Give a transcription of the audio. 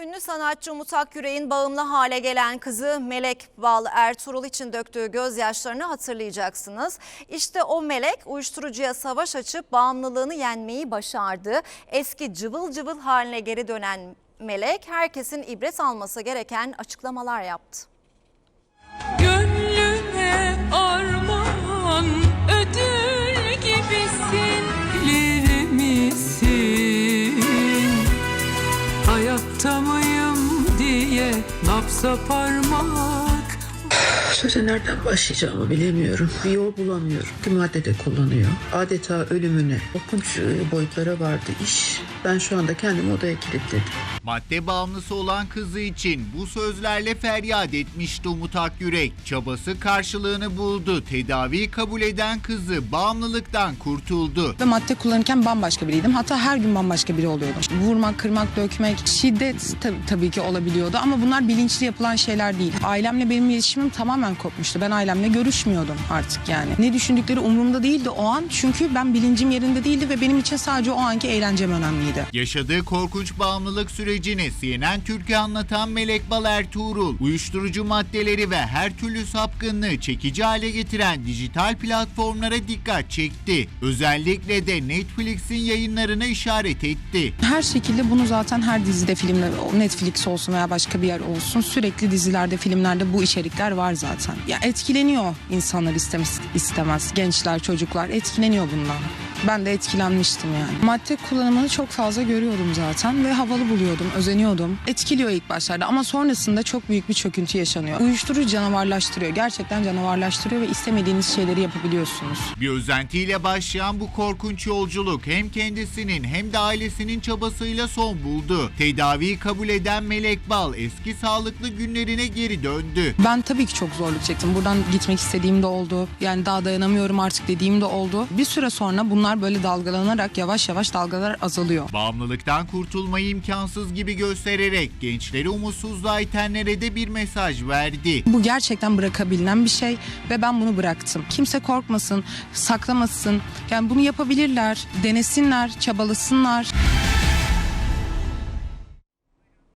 Ünlü sanatçı Umut Akyürek'in bağımlı hale gelen kızı Melek Bal Ertuğrul için döktüğü gözyaşlarını hatırlayacaksınız. İşte o Melek uyuşturucuya savaş açıp bağımlılığını yenmeyi başardı. Eski cıvıl cıvıl haline geri dönen Melek herkesin ibret alması gereken açıklamalar yaptı. Gönlüme armağan napsa parmak Söze nereden başlayacağımı bilemiyorum. Bir yol bulamıyorum. Bir madde de kullanıyor. Adeta ölümüne. Korkunç e, boyutlara vardı iş. Ben şu anda kendimi odaya kilitledim. Madde bağımlısı olan kızı için bu sözlerle feryat etmişti Umut Akyürek. Çabası karşılığını buldu. Tedavi kabul eden kızı bağımlılıktan kurtuldu. Ve madde kullanırken bambaşka biriydim. Hatta her gün bambaşka biri oluyordum. Vurmak, kırmak, dökmek, şiddet tab- tabii ki olabiliyordu. Ama bunlar bilinçli yapılan şeyler değil. Ailemle benim iletişimim tamamen kopmuştu. Ben ailemle görüşmüyordum artık yani. Ne düşündükleri umurumda değildi o an. Çünkü ben bilincim yerinde değildi ve benim için sadece o anki eğlencem önemliydi. Yaşadığı korkunç bağımlılık sürecini CNN Türkiye anlatan Melek Bal Ertuğrul, uyuşturucu maddeleri ve her türlü sapkınlığı çekici hale getiren dijital platformlara dikkat çekti. Özellikle de Netflix'in yayınlarına işaret etti. Her şekilde bunu zaten her dizide, filmde, Netflix olsun veya başka bir yer olsun sürekli dizilerde, filmlerde bu içerikler var zaten. Ya etkileniyor insanlar istemez, istemez. Gençler, çocuklar etkileniyor bundan. Ben de etkilenmiştim yani. Madde kullanımını çok fazla görüyordum zaten ve havalı buluyordum, özeniyordum. Etkiliyor ilk başlarda ama sonrasında çok büyük bir çöküntü yaşanıyor. Uyuşturucu canavarlaştırıyor. Gerçekten canavarlaştırıyor ve istemediğiniz şeyleri yapabiliyorsunuz. Bir özentiyle başlayan bu korkunç yolculuk hem kendisinin hem de ailesinin çabasıyla son buldu. Tedaviyi kabul eden Melek Bal eski sağlıklı günlerine geri döndü. Ben tabii ki çok zorluk çektim. Buradan gitmek istediğim de oldu. Yani daha dayanamıyorum artık dediğim de oldu. Bir süre sonra bunlar böyle dalgalanarak yavaş yavaş dalgalar azalıyor. Bağımlılıktan kurtulmayı imkansız gibi göstererek gençleri umutsuzluğa itenlere de bir mesaj verdi. Bu gerçekten bırakabilen bir şey ve ben bunu bıraktım. Kimse korkmasın, saklamasın. Yani bunu yapabilirler, denesinler, çabalasınlar.